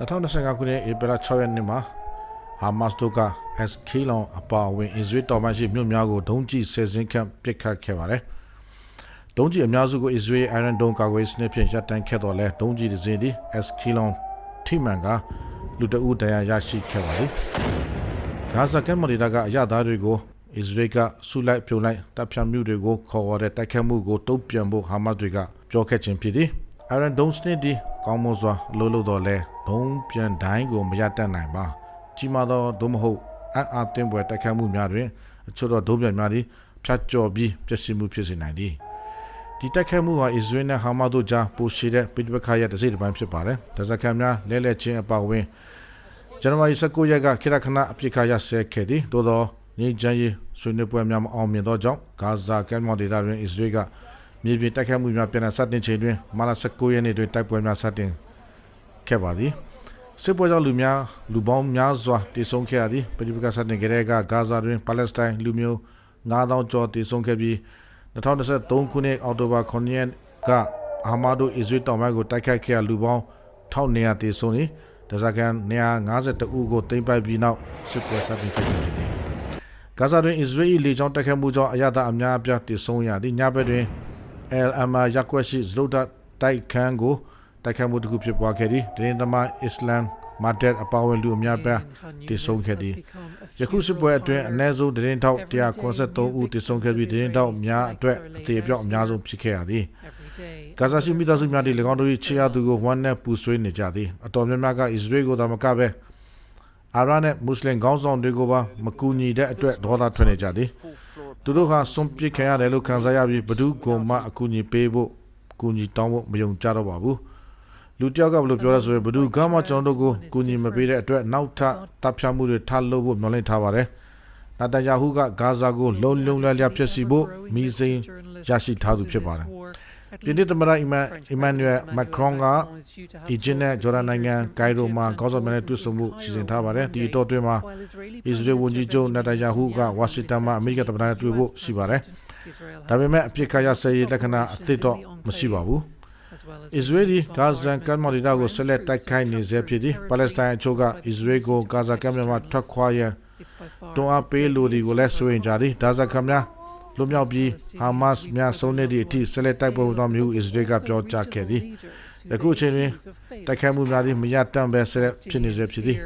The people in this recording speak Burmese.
2025ခုနှစ်ဧပြီလ6ရက်နေ့မှာဟာမတ်စ်တို့က SK လောင်အပါအဝင်အစ္စရေးတော်မရှိမြို့များကိုဒုံးကျည်ဆယ်စင်းခန့်ပစ်ခတ်ခဲ့ပါတယ်။ဒုံးကျည်အများစုကိုအစ္စရေး Iron Dome ကာကွယ်ရေးစနစ်ဖြင့်ရပ်တန့်ခဲ့တော်လဲဒုံးကျည်တစ်စင်းသည် SK လောင်ထိမှန်ကလူတအူတရားရရှိခဲ့ပါသည်။ဂါဇာကမ်းမရီတာကအရသားတွေကိုအစ္စရေးကဆုလိုက်ပြုံလိုက်တပ်ဖြတ်မှုတွေကိုခေါ်ဝေါ်တဲ့တိုက်ခတ်မှုကိုတုံ့ပြန်ဖို့ဟာမတ်တွေကပြောခဲ့ခြင်းဖြစ်သည်။ Iron Dome စနစ်ဒီကောင်းမွန်စွာလှုပ်လို့တော့လဲဒုံးပြန်တိုင်းကိုမရတတ်နိုင်ပါကြီးမားသောဒုမဟုတ်အံ့အားသင့်ပွဲတိုက်ခတ်မှုများတွင်အချို့သောဒုံးပြန်များသည်ဖြတ်ကျော်ပြီးပျက်စီးမှုဖြစ်စေနိုင်သည်ဒီတိုက်ခတ်မှုဟာအစ္စရေးနဲ့ဟာမတ်တို့ကြားပိုရှိတဲ့ပိဋကရဲ့တစ်စိတ်တစ်ပိုင်းဖြစ်ပါတယ်ဒဇက်ခံများလဲလှယ်ချင်းအပါအဝင်ဇန်နဝါရီ19ရက်ကခေတ္တခဏအပြစ်ခါရဆဲခဲ့သည်သို့သောငြိမ်းချမ်းရေးဆွေးနွေးပွဲများမအောင်မြင်သောကြောင့်ဂါဇာကမ်းမြောင်ဒေသတွင်အစ္စရေးက မြေပြင်တိုက်ခိုက်မှုများပြန်လည်စတင်ချိန်တွင်မာလာ19ရက်နေ့တွင်တိုက်ပွဲများစတင်ခဲ့ပါသည်စစ်ပွဲကြောင့်လူများလူပေါင်းများစွာတည်ဆုံခဲ့ရသည်ပဋိပက္ခစတင်ခဲ့တဲ့ကဂါဇာတွင်ပါလက်စတိုင်းလူမျိုး9000ကျော်တည်ဆုံခဲ့ပြီး2023ခုနှစ်အောက်တိုဘာ9ရက်ကအာမာဒိုအစ္စရေးတောင်ပိုင်းကိုတိုက်ခိုက်ခဲ့ရလူပေါင်း1900တည်ဆုံနေဒဇကန်152ဦးကိုတင်ပိုက်ပြီးနောက်စစ်ပွဲစတင်ခဲ့ခြင်းဖြစ်သည်ဂါဇာတွင်အစ္စရေးလေကြောင်းတိုက်ခိုက်မှုကြောင့်အရသာအများအပြားတည်ဆုံရသည်ညဘက်တွင် El Amar ရပ်ကွက်ရှိဇလုဒ္ဒတိုက်ခန်းကိုတိုက်ခိုက်မှုတစ်ခုဖြစ်ပွားခဲ့သည်ဒရင်သမားအစ္စလမ်မာတက်အပါအဝင်လူအများပြားတည်ဆုံခဲ့သည်ယခုစစ်ပွဲအတွင်းအ ਨੇ ဆုံးဒရင်ထောက်193ဦးတည်ဆုံခဲ့ပြီးဒရင်ထောက်များအတွက်အသေးအပြောက်အများဆုံးဖြစ်ခဲ့ရသည်ဂါဇာရှိမိသားစုများဒီ၎င်းတို့၏ခြေရသူကိုဝမ်းနဲ့ပူဆွေးနေကြသည်အတော်များများကအစ္စရေးကိုသာမကပဲအာရနဲ့မွတ်စလင်ခေါင်းဆောင်တွေကိုပါမကူညီတဲ့အတွက်ဒေါသထွက်နေကြသည် သူတို့ဟာစွန့်ပစ်ခံရတယ်လို့ခံစားရပြီးဘဒုကုံမအကူအညီပေးဖို့အကူအညီတောင်းဖို့မယုံကြတော့ပါဘူးလူတယောက်ကဘယ်လိုပြောလဲဆိုရင်ဘဒုကမှကျွန်တော်တို့ကိုကူညီမပေးတဲ့အတွက်နောက်ထပ်တပ်ဖြတ်မှုတွေထပ်လုပ်ဖို့မျှော်လင့်ထားပါတယ်နာတန်ယာဟုကဂါဇာကိုလုံလုံလည်လည်ဖြစ်စီဖို့မိစိန်ရရှိထားသူဖြစ်ပါတယ် ပြည်သူ့သမ္မတအီမန်အီမန်နျူယ်မက်ခရွန်ကအီဂျစ်နဲ့ဂျော်ဒန်နိုင်ငံဂိုင်ရိုမှာကောင်းဆောင်များနဲ့တွေ့ဆုံမှုစီစဉ်ထားပါတယ်ဒီတော့တွင်မှာအစ္စရေးဝန်ကြီးချုပ်နာတန်ယာဟုကဝါရှင်တန်မှာအမေရိကန်သမ္မတနဲ့တွေ့ဖို့ရှိပါတယ်ဒါပေမဲ့အပြစ်ခရဆဲရေးလက္ခဏာအသစ်တော့မရှိပါဘူးအစ္စရေးဒီဂါဇန်ကမ်းမော်ဒီတာကိုဆက်လက်တိုက်ခိုက်နေစေဖြစ်သည်ပါလက်စတိုင်းအချို့ကအစ္စရေးကိုဂါဇာကမ်းမြောင်မှာထွက်ခွာရန်တွန်းအားပေးလိုဒီကိုလည်းဆိုရင်ကြသည်ဒါဇကများ လွတ်မြောက်ပြီးဟာမတ်စ်များဆုံးနေသည့်အထိဆက်လက်တိုက်ပွဲတော်မျိုးအစ္စရေးကပြောကြားခဲ့သည်ယခုအချိန်တွင်တိုက်ခိုက်မှုများသည့်မရတမ်းပဲဆက်ဖြစ်နေစေဖြစ်သည်